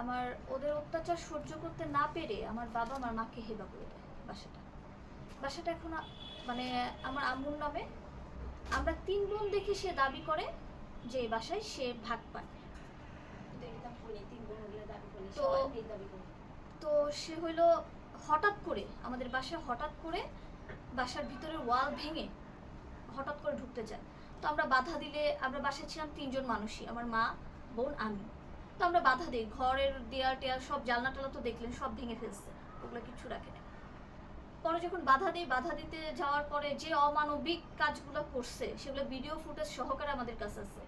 আমার ওদের অত্যাচার সহ্য করতে না পেরে আমার বাবা আমার মাকে হেবা করে দেয় বাসাটা। বাসাটা এখন মানে আমার আম্মুর নামে। আমরা তিন বোন দেখে সে দাবি করে যে এই বাসায় সে ভাগ পায়। তো তো সে হইল হঠাৎ করে আমাদের বাসায় হঠাৎ করে বাসার ভিতরে ওয়াল ভেঙে হঠাৎ করে ঢুকতে যায় তো আমরা বাধা দিলে আমরা বাসায় ছিলাম তিনজন মানুষই আমার মা বোন আমি। তো আমরা বাধা দিই। ঘরের দেয়াল টেয়াল সব জালনা টালা তো দেখলেন, সব ভেঙে ফেলছে। ওগুলো কিচ্ছু রাখে না পরে যখন বাধা দিই, বাধা দিতে যাওয়ার পরে যে অমানবিক কাজগুলো করছে, সেগুলো ভিডিও ফুটেজ সহকারে আমাদের কাছে আছে।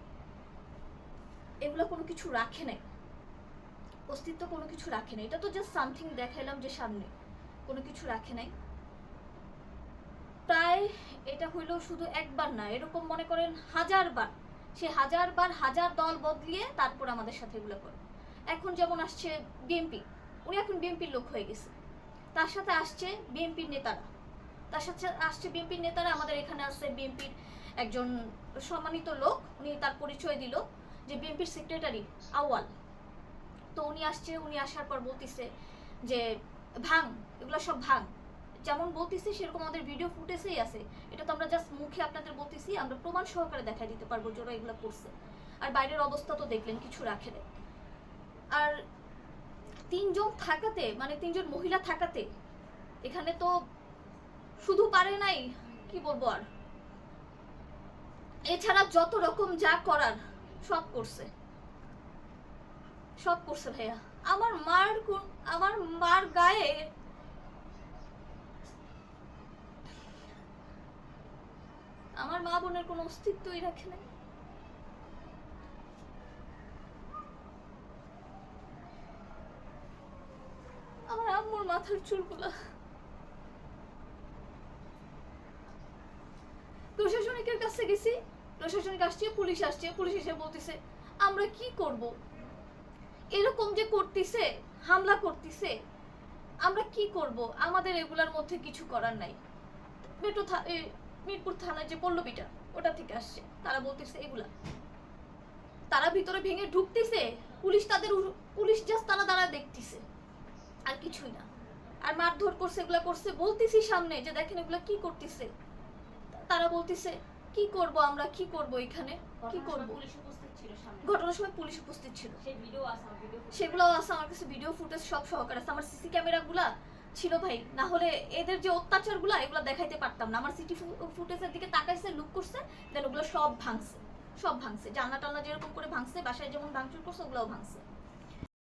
এগুলো কোনো কিছু রাখে নাই। অস্তিত্ব কোনো কিছু রাখে নাই। এটা তো জাস্ট সামথিং দেখাইলাম যে সামনে। কোনো কিছু রাখে নাই। প্রায় এটা হইল শুধু একবার না, এরকম মনে করেন হাজার বার সে হাজার বার হাজার দল বদলিয়ে তারপর আমাদের সাথে এগুলো করে। এখন যেমন আসছে বিএনপি উনি এখন বিএনপির লোক হয়ে গেছে। তার সাথে আসছে বিএনপির নেতারা। তার সাথে আসছে বিএনপির নেতারা, আমাদের এখানে আসছে বিএনপির একজন সম্মানিত লোক, উনি তার পরিচয় দিল যে বিএনপির সেক্রেটারি আওয়াল তো উনি আসছে, উনি আসার পর বলতিছে যে ভাঙ, এগুলো সব ভাঙ। যেমন বলতেছি, সেরকম আমাদের ভিডিও ফুটেজেই আছে। এটা তো আমরা জাস্ট মুখে আপনাদের বলতেছি, আমরা প্রমাণ সহকারে দেখাই দিতে পারব যে ওরা এগুলো করছে। আর বাইরের অবস্থা তো দেখলেন, কিছু রাখে আর তিনজন থাকাতে মানে তিনজন মহিলা থাকাতে, এখানে তো শুধু পারে নাই, কি বলব আর? এছাড়া যত রকম যা করার, সব করছে। সব করছে ভাইয়া। আমার মার কোন- আমার মার গায়ে আমার মা বোনের কোনো অস্তিত্বই রাখে নাই। আমার আম্মুর মাথার প্রশাসনিকের কাছে গেছি প্রশাসনিক আসছে পুলিশ আসছে পুলিশ এসে বলতেছে আমরা কি করব? এরকম যে করতেছে হামলা করতেছে আমরা কি করব? আমাদের এগুলার মধ্যে কিছু করার নাই। এ, মিরপুর থানার যে পল্লবীটা ওটা থেকে আসছে। তারা বলতেছে এগুলা। তারা ভিতরে ভেঙে ঢুকতেছে পুলিশ তাদের পুলিশ জাস্ট তারা দাঁড়া দেখতেছে। আর কিছুই না। আর মারধর করছে এগুলা করছে বলতেছি সামনে যে দেখেন এগুলা কি করতেছে? তারা বলতেছে কি করব আমরা? কি করব এখানে? কি করব? ঘটনার সময় পুলিশ উপস্থিত ছিল। আমার আছে আমার কাছে ভিডিও ফুটেজ সব সহকারে আছে। আমার সিসি ক্যামেরাগুলা ছিল ভাই। না হলে এদের যে অত্যাচার অত্যাচারগুলো, এগুলো দেখাইতে পারতাম না। আমার সিটি ফুটেজের দিকে তাকাইছে লুক করছে দেন ওগুলো সব ভাঙছে। সব ভাঙছে। জানলা টানা যেরকম করে ভাঙছে, বাসায় যেমন ভাঙচুর করছে, ওগুলোও ভাঙছে।